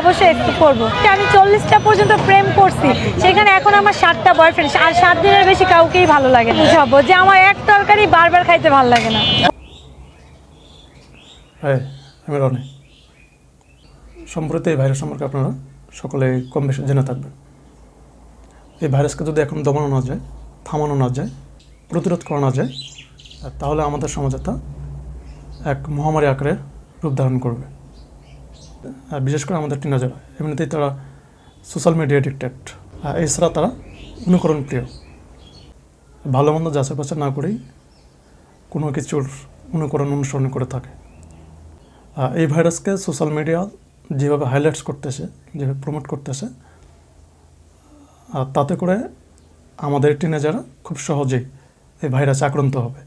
অবশ্যই একটু করব। আমি চল্লিশটা পর্যন্ত প্রেম করছি। সেখানে এখন আমার সাতটা বয়ফ্রেন্ড আর সাত দিনের বেশি কাউকেই ভালো লাগে না। বুঝাবো যে আমার এক তরকারি বারবার খাইতে ভালো লাগে না। হ্যাঁ আমি সম্প্রতি এই ভাইরাস সম্পর্কে আপনারা সকলে কম বেশি জেনে থাকবেন। এই ভাইরাসকে যদি এখন দমানো না যায়, থামানো না যায়, প্রতিরোধ করা না যায়, তাহলে আমাদের সমাজে তা এক মহামারী আকারে রূপ ধারণ করবে। আর বিশেষ করে আমাদের টিনাজারা এমনিতেই তারা সোশ্যাল মিডিয়া এডিক্টেড আর এছাড়া তারা অনুকরণ প্রিয়। ভালো মন্দ যাচাই বাছাই না করেই কোনো কিছুর অনুকরণ অনুসরণ করে থাকে। এই ভাইরাসকে সোশ্যাল মিডিয়া যেভাবে হাইলাইটস করতেছে, যেভাবে প্রমোট করতেছে, আর তাতে করে আমাদের টিনেজাররা খুব সহজেই এই ভাইরাসে আক্রান্ত হবে।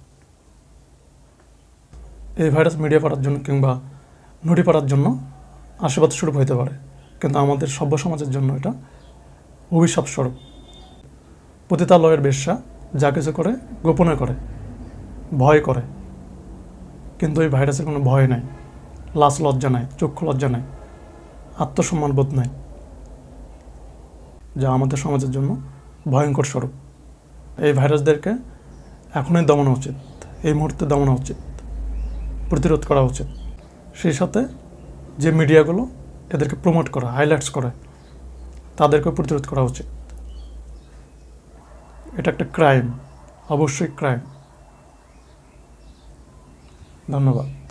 এই ভাইরাস মিডিয়া পাড়ার জন্য কিংবা নুড়ি পাড়ার জন্য আশীর্বাদ স্বরূপ হইতে পারে। কিন্তু আমাদের সভ্য সমাজের জন্য এটা অভিশাপ স্বরূপ পতিতালয়ের বেশ্যা যা কিছু করে, গোপনে করে, ভয় করে। কিন্তু এই ভাইরাসের কোনো ভয় নাই, লাশ লজ্জা নাই, চক্ষু লজ্জা নাই, আত্মসম্মান বোধ নাই, যা আমাদের সমাজের জন্য ভয়ঙ্কর স্বরূপ। এই ভাইরাসদেরকে এখনই দমানো উচিত, এই মুহূর্তে দমানো উচিত, প্রতিরোধ করা উচিত। সেই সাথে যে মিডিয়াগুলো এদেরকে প্রমোট করা হাইলাইটস করে তাদেরকে প্রতিরোধ করা উচিত। এটা একটা ক্রাইম অবশ্যই ক্রাইম ধন্যবাদ।